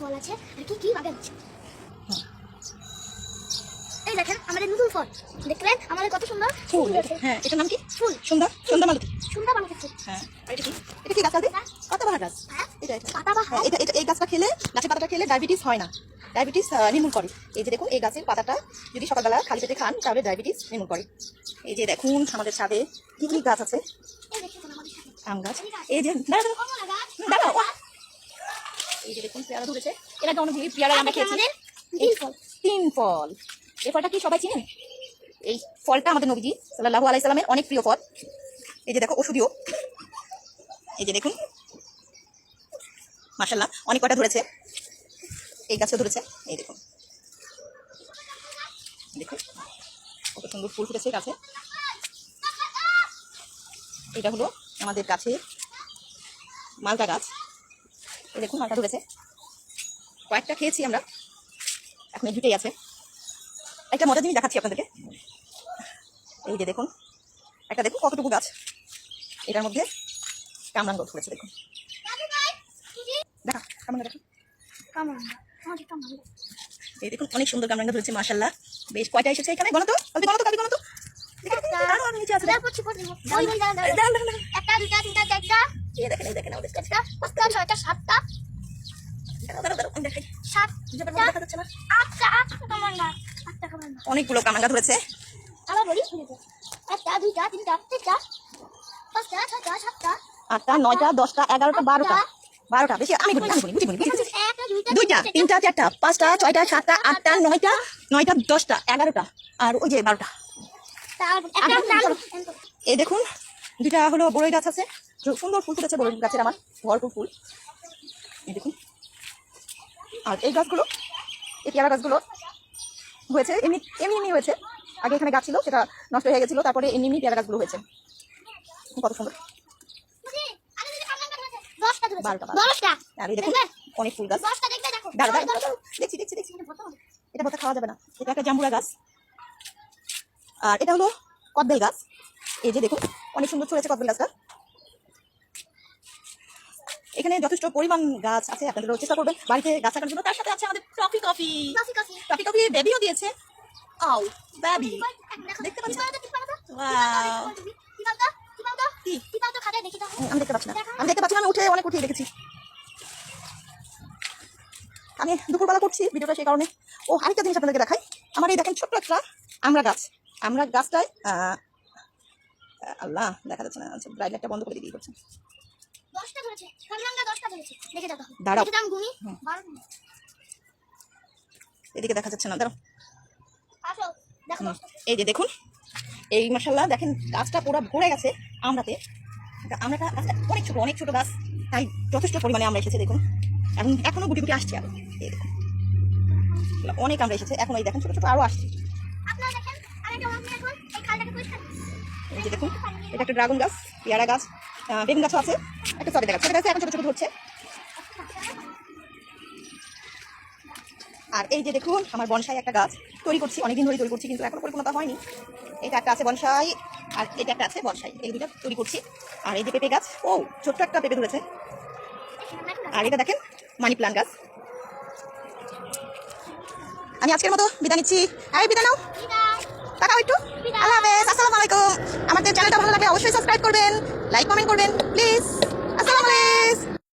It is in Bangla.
ফল আছে আর কি কি বাগান আছে এই দেখেন আমাদের নতুন ফল। দেখলেন আমাদের কত সুন্দর ফুল হ্যাঁ এটার নাম কি? ফুল। মালতী। সুন্দর বানাতে হ্যাঁ এটা কি? এটা কি গাছ কালদি পাতাবাহার গাছ। হ্যাঁ এটা এটা। পাতাবাহার? হ্যাঁ, এটা এটা এই গাছটা খেলে গাছের পাতাটা খেলে ডায়াবেটিস হয় না। ডায়াবেটিস নির্মূল করে। এই যে দেখুন এই গাছের পাতাটা যদি সকালবেলা খালি পেটে খান তাহলে ডায়াবেটিস নির্মূল করে। এই যে দেখুন আমাদের ছাদে কি কি গাছ আছে? আম গাছ। এই যে দাঁড়াও এই যে দেখুন পেয়ারা ধরেছে। এর আগে অনেক পেয়ারা আমরা খেয়েছি। আমাদের তিন ফল তিন ফল। এই ফলটা কি সবাই চিনেন? এই ফলটা আমাদের নবীজি সাল্লাহু আলাইসাল্লামের অনেক প্রিয় ফল। এই যে দেখো ওষুধীয়। এই যে দেখুন। মাসাল্লাহ অনেক কটা ধরেছে? এই গাছেও ধরেছে। এই দেখুন। দেখুন কত সুন্দর ফুল ফুটেছে গাছে। এটা হলো আমাদের গাছে মালটা গাছ। এই দেখুন, মালটা ধরেছে কয়েকটা খেয়েছি আমরা। এখন এই দুটোই আছে। একটা মজার জিনিস দেখাচ্ছি আপনাদেরকে। এই যে দেখুন, একটা দেখুন কতটুকু গাছ। এটার মধ্যে কামরান গাছ করেছে দেখুন। দেখা কামরাঙ্গা দেখুন। কামরাঙ্গা কামরাঙ্গা এই দেখুন, অনেক সুন্দর কামরাঙ্গা ধরেছে মাশাল্লাহ বেশ, কয়টা এসেছে এখানে? গণতো গণতো কালকে গণতো আরও নিচে আছে। একটা দুইটা তিনটা চারটা। এই দেখেন এই দেখেন কাছে পাঁচটা ছয়টা সাতটা। অনেকগুলো কামরাঙ্গা ধরেছে। আটটা নয়টা দশটা এগারোটা বারোটা। বারোটা বেশি? আমি দুইটা তিনটা চারটা পাঁচটা ছয়টা সাতটা আটটা নয়টা নয়টা দশটা এগারোটা। আর ওই যে বারোটা তারপর একটা আগে চলো। এই দেখুন দুইটা হলো বড়ই গাছ আছে। সুন্দর ফুল ফুটেছে বড়ই গাছের আমার ভরপুর ফুল। এই দেখুন। আর এই গাছগুলো এই পেয়ারা গাছগুলো হয়েছে এমনি এমনি এমনি হয়েছে। আগে এখানে গাছ ছিল সেটা নষ্ট হয়ে গেছিল তারপরে এমনি এমনি পেয়ারা গাছগুলো হয়েছে। কত সুন্দর। বারোটা, বারোটা। আর দেখুন অনেক ফুল গাছ। দাঁড়া দাঁড়া। দেখছি দেখছি দেখছি। এটা ভর্তা খাওয়া যাবে না। এটা একটা জাম্বুরা গাছ। আর এটা হলো কদবেল গাছ। এই যে দেখুন অনেক সুন্দর ছড়েছে কদবেল গাছটা। এখানে যথেষ্ট পরিমাণ গাছ আছে আপনাদের চেষ্টা করবেন বাড়িতে গাছ লাগানোর জন্য। তার সাথে আছে আমাদের টফি কফি। Toffee coffee. বেবিও দিয়েছে। আও বেবি দেখতে পাচ্ছেন? আমি দেখতে পাচ্ছি না। আমি দেখতে পাচ্ছি না আমি উঠে অনেক উঠিয়ে দেখেছি। আমি দুপুরবেলা করছি ভিডিওটা সেই কারণে। ও আরেকটা জিনিস আপনাদেরকে দেখাই। আমার এই দেখেন ছোট্ট একটা আমরা গাছ। আমরা গাছটায় আল্লাহ দেখা যাচ্ছে না আচ্ছা ব্রাইড একটা বন্ধ করে দিয়ে করছে? দাঁড়াও। এদিকে দেখা যাচ্ছে না দাঁড়াও। এই যে দেখুন এই মশাল্লা দেখেন গাছটা পুরো ভরে গেছে আমরাতে। আমরা গাছটা অনেক ছোট অনেক ছোট গাছ তাই যথেষ্ট পরিমাণে আমরা এসেছে দেখুন। এখন এখনও গুটি গুটি আসছে আরও। এই দেখুন। অনেক আমরা এসেছে এখন এই দেখেন ছোট ছোট আরও আসছে। এটা একটা ড্রাগন গাছ, পেয়ারা গাছ বেগুন গাছও আছে, একটা সবে দেখা যাচ্ছে এখন ছোট ছোট ধরছে। আর এই যে দেখুন, আমার বনসাই একটা গাছ, তৈরি করছি, অনেকদিন ধরে তৈরি করছি, কিন্তু এখনও পরিপূর্ণতা হয়নি। এটা একটা আছে বনসাই, আর এটা একটা আছে বনসাই, এই দুটো তৈরি করছি। আর এই যে পেঁপে গাছ, ও, ছোট্ট একটা পেঁপে ধরেছে। আর এটা দেখেন, মানি প্লান্ট গাছ। আমি আজকের মতো বিদায় নিচ্ছি। এই, বিদায় নাও। অবশ্যই সাবস্ক্রাইব করবেন লাইক কমেন্ট করবেন প্লিজ